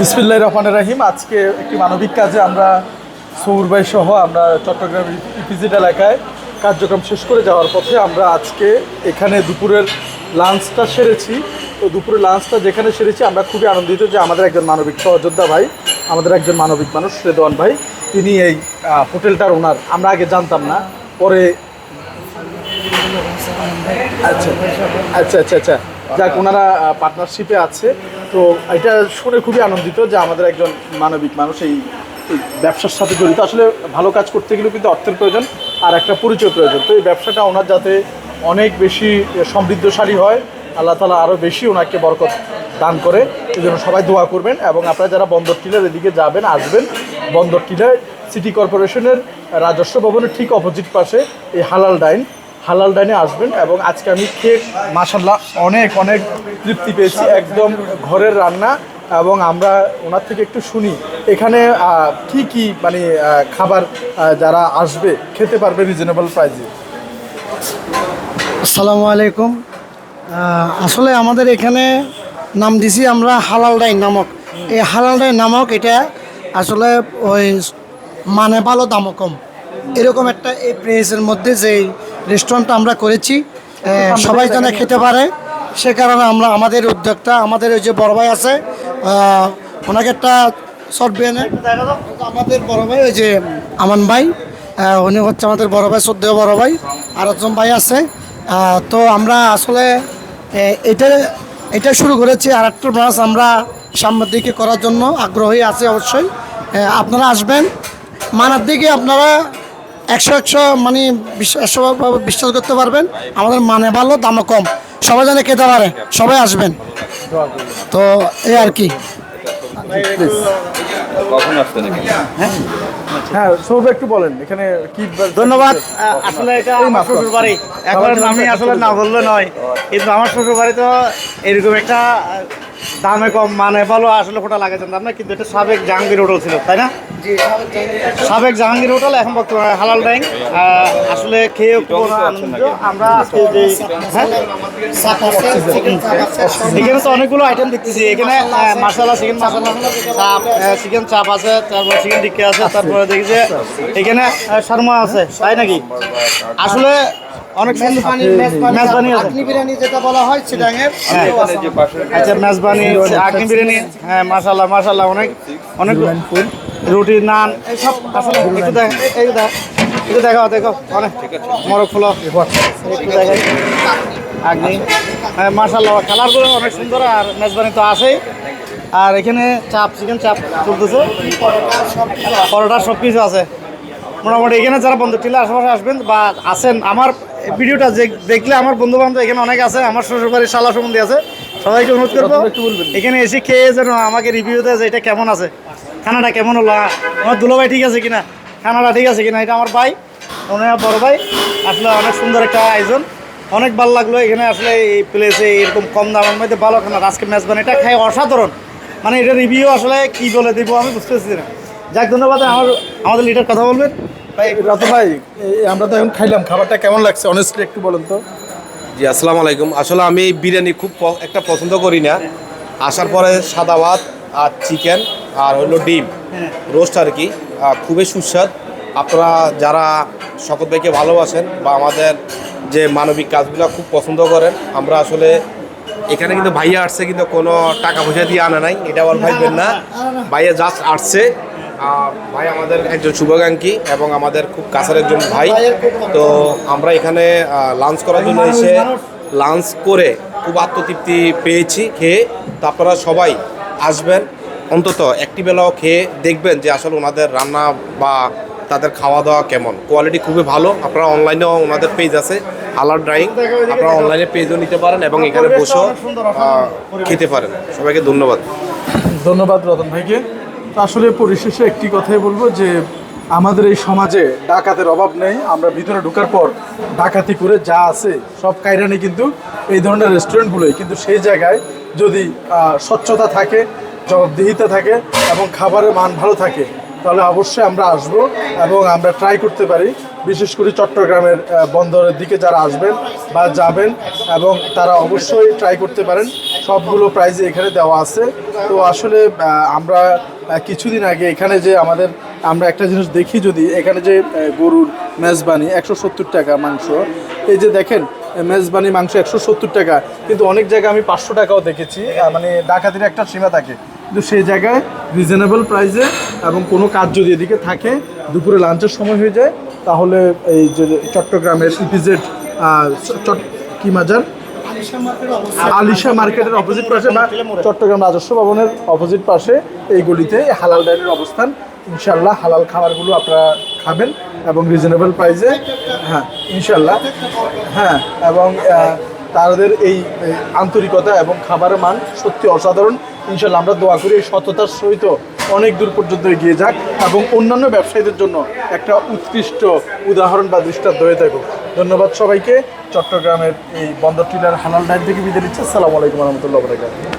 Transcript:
বিসমিল্লাহ রহমান রাহিম। আজকে একটি মানবিক কাজে আমরা সৌরবাই সহ আমরা চট্টগ্রাম ইপিজেড এলাকায় কার্যক্রম শেষ করে যাওয়ার পথে আমরা আজকে এখানে দুপুরের লাঞ্চটা সেরেছি। তো দুপুরের লাঞ্চটা যেখানে সেরেছি, আমরা খুবই আনন্দিত যে আমাদের একজন মানবিক সহযোদ্ধা ভাই, আমাদের একজন মানবিক মানুষ, রেদওয়ান ভাই, তিনি এই হোটেলটার ওনার। আমরা আগে জানতাম না, পরে আচ্ছা আচ্ছা আচ্ছা আচ্ছা। যাক, ওনারা পার্টনারশিপে আছে। তো এটা শুনে খুবই আনন্দিত যে আমাদের একজন মানবিক মানুষ এই ব্যবসার সাথে জড়িত। আসলে ভালো কাজ করতে গেলেও কিন্তু অর্থের প্রয়োজন আর একটা পরিচয় প্রয়োজন। তো এই ব্যবসাটা ওনার যাতে অনেক বেশি সমৃদ্ধশালী হয়, আল্লাহ তালা আরও বেশি ওনাকে বরকত দান করে। এই জন্য সবাই দোয়া করবেন এবং আপনারা যারা বন্দর টিলার এদিকে যাবেন, আসবেন, বন্দর টিলার সিটি কর্পোরেশনের রাজস্ব ভবনের ঠিক অপোজিট পাশে এই হালাল ডাইন হালাল ডাইনে আসবেন এবং আজকে আমি খেয়ে মাসাল্লাহ অনেক অনেক তৃপ্তি পেয়েছি। একদম ঘরের রান্না এবং আমরা ওনার থেকে একটু শুনি। এখানে কি কি মানে খাবার যারা আসবে, খেতে পারবে রিজনেবল প্রাইসে আসসালামু আলাইকুম। আসলে আমাদের এখানে নাম দিছি আমরা হালাল ডাই নামক। এই হালাল ডাই নামক এটা আসলে ওই মানে ভালো দামও কম। এরকম একটা এই প্রেসের মধ্যে যে রেস্টুরেন্টটা আমরা করেছি। সবাই যেন খেতে পারে। সে কারণে আমরা আমাদের উদ্যোগটা আমাদের ওই যে বড় ভাই আছে ওনাকে একটা শর্ট বিয়ানে আমাদের বড় ভাই ওই যে আমান ভাই উনি হচ্ছে আমাদের বড় ভাই শ্রদ্ধেয় বড় ভাই। আর একজন ভাই আছে তো আমরা আসলে এটা এটা শুরু করেছি আর একটা ব্রাঞ্চ আমরা সামনের দিকে করার জন্য। আগ্রহী আছে অবশ্যই। আপনারা আসবেন। মানার দিকে আপনারা একশো একশো মানে বিশ্বাস একশোভাবে বিশ্বাস করতে পারবেন আমাদের মানে ভালো দামও কম। সবাই যেন খেতে পারে সবাই আসবেন। তো এই আর কি। হ্যাঁ সৌরভ একটু বলেন এখানে কি ধন্যবাদ। আসলে এটা আমার শ্বশুর বাড়ি একবার আমি আসলে না বললে নয় কিন্তু আমার শ্বশুর বাড়ি তো এরকম একটা দামে কম মানে ভালো আসলে জানতাম না কিন্তু এটা সাবেক জাহাঙ্গীর হোটেল ছিল তাই না? সাবেক জাহাঙ্গীর হোটেল এখন বর্তমানে হালাল ডাইং আসলে খেয়ে আমরা আজকে যে হ্যাঁ? এখানে তো অনেকগুলো আইটেম দেখতেছি। এখানে মশলা চিকেন মশলা চাপ চিকেন চাপ আছে তারপর চিকেন টিক্কা আছে তারপরে দেখি যে এখানে শর্মা আছে তাই নাকি? আসলে অনেক মেজবানি আছে। আগ্নি বিরিয়ানি যেটা বলা হয় চিটাঙের হ্যাঁ। আচ্ছা মেজবানি আগ্নি বিরিয়ানি হ্যাঁ মাশাল্লাহ মাশাল্লাহ অনেক অনেক রুটি নান এইসব আসলে একটু দেখ এই দেখ একটু দেখাও দেখো অনেক মরক ফুল একটু দেখাই। আগ্নি। হ্যাঁ মাশাল্লাহ কালারগুলো অনেক সুন্দর আর মেজবানি তো আছেই। আর এখানে চাপ চিকেন চাপ চলতেছে। পরোটা সব কিছু আছে। মোটামুটি এখানে যারা বন্ধু টিলে আশেপাশে আসবেন বা আছেন আমার ভিডিওটা যে দেখলে আমার বন্ধু বান্ধব এখানে অনেক আছে আমার শ্বশুর বাড়ির শালা সম্বন্ধে আছে সবাইকে অনুরোধ করব। এখানে এসে খেয়ে যেন আমাকে রিভিউ দেয় যে এটা কেমন আছে। খানাটা কেমন হলো? আমার দুলোভাই ঠিক আছে কিনা? খানাটা ঠিক আছে কিনা? এটা আমার ভাই ওনার বড় ভাই। আসলে অনেক সুন্দর একটা আয়োজন। অনেক ভালো লাগল এখানে আসলে এই প্লেসে এরকম কম দামের মধ্যে ভালো খানা আজকে মেজবান এটা খাই অসাধারণ। মানে এটা রিভিউ আসলে কি বলে দিব আমি বুঝতেছি না। যাক ধন্যবাদ। আমার আমাদের লিডার কথা বলবেন। ভাই রাত ভাই আমরা তো এখন খাইলাম। খাবারটা কেমন লাগছে? অনেস্টলি একটু বলুন তো। জি আসসালামু আলাইকুম। আসলে আমি এই বিরিয়ানি খুব একটা পছন্দ করি না। আসার পরে সাদা ভাত আর চিকেন আর হলো ডিম। রোস্ট আর কি। খুবই সুস্বাদ। আপনারা যারা শকত ভাইকে ভালোবাসেন বা আমাদের যে মানবিক কাজগুলো খুব পছন্দ করেন আমরা আসলে এখানে কিন্তু ভাইয়া আসছে কিন্তু কোনো টাকা পয়সা দিয়ে আনা নাই এটা আবার ভাইবেন না। ভাইয়া জাস্ট আসছে। ভাই আমাদের একজন শুভাকাঙ্ক্ষী এবং আমাদের খুব কাছের একজন ভাই। তো আমরা এখানে লাঞ্চ করার জন্য এসে লাঞ্চ করে খুব আত্মতৃপ্তি পেয়েছি খেয়ে। তো আপনারা সবাই আসবেন। অন্তত একটি বেলাও খেয়ে দেখবেন যে আসলে ওনাদের রান্না বা তাদের খাওয়া দাওয়া কেমন। কোয়ালিটি খুবই ভালো। আপনারা অনলাইনেও ওনাদের পেজ আছে হালার ড্রাইং আপনারা অনলাইনে পেজও নিতে পারেন এবং এখানে বসেও খেতে পারেন। সবাইকে ধন্যবাদ। ধন্যবাদ রতন ভাইকে। আসলে পরিশেষে একটি কথাই বলব যে, আমাদের এই সমাজে ডাকাতের অভাব নেই। আমরা ভিতরে ঢোকার পর ডাকাতি করে যা আছে, সব কায়রানি কিন্তু এই ধরনের রেস্টুরেন্টগুলোই কিন্তু সেই জায়গায় যদি স্বচ্ছতা থাকে জবাবদিহিতা থাকে এবং খাবারের মান ভালো থাকে, তাহলে অবশ্যই আমরা আসব এবং আমরা ট্রাই করতে পারি। বিশেষ করে চট্টগ্রামের বন্দরের দিকে যারা আসবেন বা যাবেন এবং তারা অবশ্যই ট্রাই করতে পারেন। সবগুলো প্রাইজে এখানে দেওয়া আছে। তো আসলে আমরা কিছুদিন আগে এখানে যে আমাদের, আমরা একটা জিনিস দেখি যদি, এখানে যে গরুর মেজবানি একশো সত্তর টাকা মাংস। এই যে দেখেন মেজবানি মাংস একশো সত্তর টাকা, কিন্তু অনেক জায়গায় আমি পাঁচশো টাকাও দেখেছি। মানে ডাকাতির একটা সীমা থাকে। কিন্তু সেই জায়গায় রিজনেবল প্রাইসে এবং কোনো কাজ যদি এদিকে থাকে, দুপুরে লাঞ্চের সময় হয়ে যায়, তাহলে এই যে চট্টগ্রামের ইপিজেড কি মাজার? আলিশা মার্কেটের অপোজিট পাশে বা চট্টগ্রাম রাজস্ব ভবনের অপোজিট পাশে এই গলিতে হালাল ডাইনের অবস্থান। ইনশাল্লাহ হালাল খাবারগুলো আপনারা খাবেন এবং রিজনেবল প্রাইসে হ্যাঁ ইনশাল্লাহ হ্যাঁ এবং তাদের এই আন্তরিকতা এবং খাবারের মান সত্যি অসাধারণ। ইনশাল্লাহ আমরা দোয়া করি সততার সহিত অনেক দূর পর্যন্ত এগিয়ে যাক এবং অন্যান্য ব্যবসায়ীদের জন্য একটা উৎকৃষ্ট উদাহরণ বা দৃষ্টান্ত হয়ে থাকুক। ধন্যবাদ সবাইকে। চট্টগ্রামের এই বন্দর টিলার হালাল ডাইন থেকে বিদায় দিচ্ছে আসসালামু আলাইকুম রহমতুল্লাহ বরাকাতুহু।